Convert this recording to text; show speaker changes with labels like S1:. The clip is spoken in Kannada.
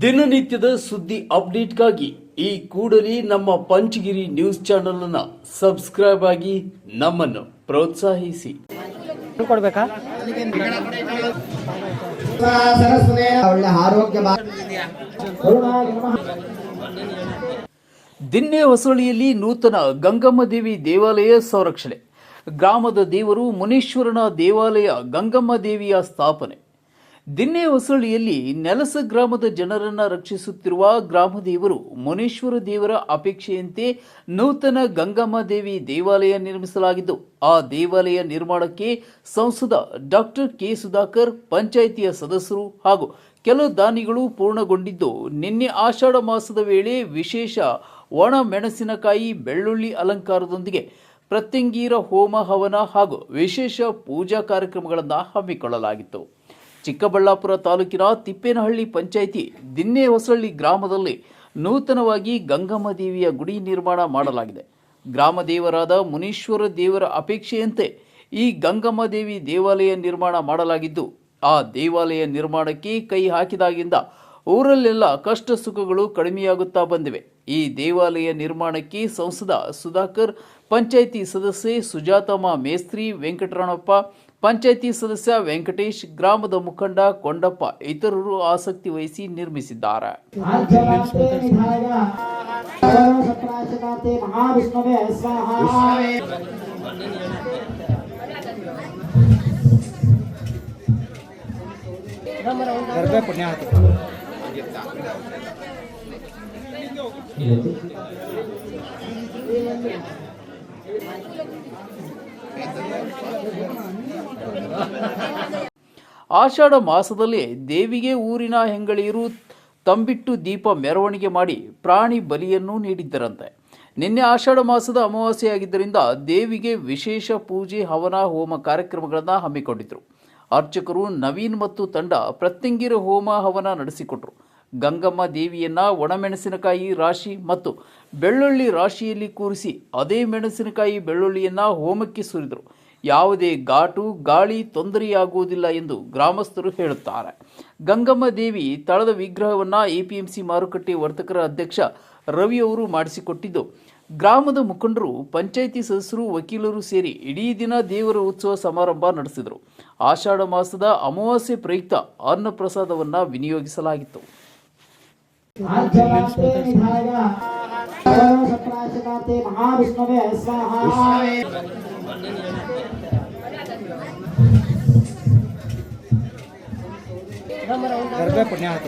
S1: ದಿನನಿತ್ಯದ ಸುದ್ದಿ ಅಪ್ಡೇಟ್ಗಾಗಿ ಈ ಕೂಡಲೇ ನಮ್ಮ ಪಂಚಗಿರಿ ನ್ಯೂಸ್ ಚಾನೆಲ್ ಅನ್ನ ಸಬ್ಸ್ಕ್ರೈಬ್ ಆಗಿ ನಮ್ಮನ್ನು ಪ್ರೋತ್ಸಾಹಿಸಿ.
S2: ಕೊಡ್ಬೇಕಾ?
S3: ಬಾ-
S1: ದಿನ್ನೆ ಹೊಸಳಿಯಲ್ಲಿ ನೂತನ ಗಂಗಮ್ಮ ದೇವಿ ದೇವಾಲಯ ಸಂರಕ್ಷಣೆ. ಗ್ರಾಮದ ದೇವರು ಮುನೀಶ್ವರನ ದೇವಾಲಯ ಗಂಗಮ್ಮ ದೇವಿಯ ಸ್ಥಾಪನೆ. ದಿನ್ನೆ ಹೊಸಳ್ಳಿಯಲ್ಲಿ ನೆಲಸ ಗ್ರಾಮದ ಜನರನ್ನ ರಕ್ಷಿಸುತ್ತಿರುವ ಗ್ರಾಮದೇವರು ಮುನೇಶ್ವರ ದೇವರ ಅಪೇಕ್ಷೆಯಂತೆ ನೂತನ ಗಂಗಮ್ಮ ದೇವಿ ದೇವಾಲಯ ನಿರ್ಮಿಸಲಾಗಿದ್ದು, ಆ ದೇವಾಲಯ ನಿರ್ಮಾಣಕ್ಕೆ ಸಂಸದ ಡಾಕ್ಟರ್ ಕೆ ಸುಧಾಕರ್, ಪಂಚಾಯಿತಿಯ ಸದಸ್ಯರು ಹಾಗೂ ಕೆಲವು ದಾನಿಗಳು ಪೂರ್ಣಗೊಂಡಿದ್ದು, ನಿನ್ನೆ ಆಷಾಢ ಮಾಸದ ವೇಳೆ ವಿಶೇಷ ಒಣ ಮೆಣಸಿನಕಾಯಿ ಬೆಳ್ಳುಳ್ಳಿ ಅಲಂಕಾರದೊಂದಿಗೆ ಪ್ರತ್ಯಂಗೀರ ಹೋಮ ಹವನ ಹಾಗೂ ವಿಶೇಷ ಪೂಜಾ ಕಾರ್ಯಕ್ರಮಗಳನ್ನು ಹಮ್ಮಿಕೊಳ್ಳಲಾಗಿತ್ತು. ಚಿಕ್ಕಬಳ್ಳಾಪುರ ತಾಲೂಕಿನ ತಿಪ್ಪೇನಹಳ್ಳಿ ಪಂಚಾಯಿತಿ ದಿನ್ನೆ ಹೊಸಳ್ಳಿ ಗ್ರಾಮದಲ್ಲಿ ನೂತನವಾಗಿ ಗಂಗಮ್ಮ ದೇವಿಯ ಗುಡಿ ನಿರ್ಮಾಣ ಮಾಡಲಾಗಿದೆ. ಗ್ರಾಮ ದೇವರಾದ ಮುನೀಶ್ವರ ದೇವರ ಅಪೇಕ್ಷೆಯಂತೆ ಈ ಗಂಗಮ್ಮ ದೇವಿ ದೇವಾಲಯ ನಿರ್ಮಾಣ ಮಾಡಲಾಗಿದ್ದು, ಆ ದೇವಾಲಯ ನಿರ್ಮಾಣಕ್ಕೆ ಕೈ ಹಾಕಿದಾಗಿಂದ ಊರಲ್ಲೆಲ್ಲ ಕಷ್ಟ ಸುಖಗಳು ಕಡಿಮೆಯಾಗುತ್ತಾ ಬಂದಿವೆ. ಈ ದೇವಾಲಯ ನಿರ್ಮಾಣಕ್ಕೆ ಸಂಸದ ಸುಧಾಕರ್, ಪಂಚಾಯಿತಿ ಸದಸ್ಯೆ ಸುಜಾತಮ್ಮ ಮೇಸ್ತ್ರಿ ವೆಂಕಟರಮಣಪ್ಪ ಪಂಚಾಯಿತಿ ಸದಸ್ಯ ವೆಂಕಟೇಶ್ ಗ್ರಾಮದ ಮುಖಂಡ ಕೊಂಡಪ್ಪ ಇತರರು ಆಸಕ್ತಿ ವಹಿಸಿ ನಿರ್ಮಿಸಿದ್ದಾರೆ. ಆಷಾಢ ಮಾಸದಲ್ಲಿ ದೇವಿಗೆ ಊರಿನ ಹೆಂಗಳಿಯರು ತಂಬಿಟ್ಟು ದೀಪ ಮೆರವಣಿಗೆ ಮಾಡಿ ಪ್ರಾಣಿ ಬಲಿಯನ್ನು ನೀಡಿದ್ದರಂತೆ. ನಿನ್ನೆ ಆಷಾಢ ಮಾಸದ ಅಮಾವಾಸ್ಯೆಯಾಗಿದ್ದರಿಂದ ದೇವಿಗೆ ವಿಶೇಷ ಪೂಜೆ, ಹವನ, ಹೋಮ ಕಾರ್ಯಕ್ರಮಗಳನ್ನು ಹಮ್ಮಿಕೊಂಡಿದ್ದರು ಅರ್ಚಕರು ನವೀನ್ ಮತ್ತು ತಂಡ ಪ್ರತ್ಯಂಗಿರ ಹೋಮ ಹವನ ನಡೆಸಿಕೊಟ್ರು. ಗಂಗಮ್ಮ ದೇವಿಯನ್ನ ಒಣಮೆಣಸಿನಕಾಯಿ ರಾಶಿ ಮತ್ತು ಬೆಳ್ಳುಳ್ಳಿ ರಾಶಿಯಲ್ಲಿ ಕೂರಿಸಿ ಅದೇ ಮೆಣಸಿನಕಾಯಿ ಬೆಳ್ಳುಳ್ಳಿಯನ್ನು ಹೋಮಕ್ಕೆ ಸುರಿದರು. ಯಾವುದೇ ಘಾಟು, ಗಾಳಿ ತೊಂದರೆಯಾಗುವುದಿಲ್ಲ ಎಂದು ಗ್ರಾಮಸ್ಥರು ಹೇಳುತ್ತಾರೆ. ಗಂಗಮ್ಮ ದೇವಿ ತಳದ ವಿಗ್ರಹವನ್ನು ಎಪಿಎಂಸಿ ಮಾರುಕಟ್ಟೆ ವರ್ತಕರ ಅಧ್ಯಕ್ಷ ರವಿ ಅವರು ಮಾಡಿಸಿಕೊಟ್ಟಿದ್ದು, ಗ್ರಾಮದ ಮುಖಂಡರು, ಪಂಚಾಯಿತಿ ಸದಸ್ಯರು, ವಕೀಲರು ಸೇರಿ ಇಡೀ ದಿನ ದೇವರ ಉತ್ಸವ ಸಮಾರಂಭ ನಡೆಸಿದರು. ಆಷಾಢ ಮಾಸದ ಅಮಾವಾಸ್ಯೆ ಪ್ರಯುಕ್ತ ಅನ್ನ ಪ್ರಸಾದವನ್ನು ವಿನಿಯೋಗಿಸಲಾಗಿತ್ತು
S2: गरबे पुण्या हाथ